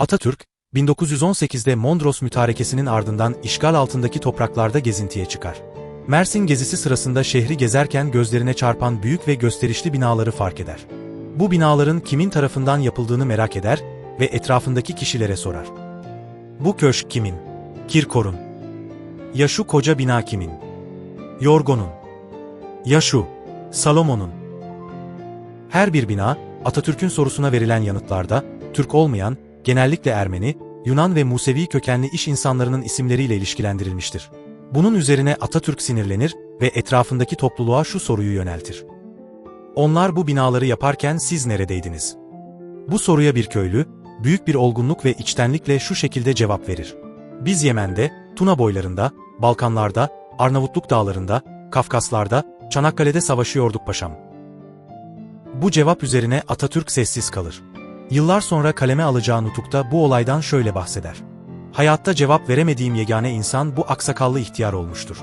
Atatürk, 1918'de Mondros mütarekesinin ardından işgal altındaki topraklarda gezintiye çıkar. Mersin gezisi sırasında şehri gezerken gözlerine çarpan büyük ve gösterişli binaları fark eder. Bu binaların kimin tarafından yapıldığını merak eder ve etrafındaki kişilere sorar. Bu köşk kimin? Kirkor'un. Ya şu koca bina kimin? Yorgo'nun. Ya şu, Salomon'un. Her bir bina, Atatürk'ün sorusuna verilen yanıtlarda, Türk olmayan, genellikle Ermeni, Yunan ve Musevi kökenli iş insanlarının isimleriyle ilişkilendirilmiştir. Bunun üzerine Atatürk sinirlenir ve etrafındaki topluluğa şu soruyu yöneltir. Onlar bu binaları yaparken siz neredeydiniz? Bu soruya bir köylü, büyük bir olgunluk ve içtenlikle şu şekilde cevap verir. Biz Yemen'de, Tuna boylarında, Balkanlarda, Arnavutluk dağlarında, Kafkaslarda, Çanakkale'de savaşıyorduk paşam. Bu cevap üzerine Atatürk sessiz kalır. Yıllar sonra kaleme alacağı nutukta bu olaydan şöyle bahseder. Hayatta cevap veremediğim yegane insan bu aksakallı ihtiyar olmuştur.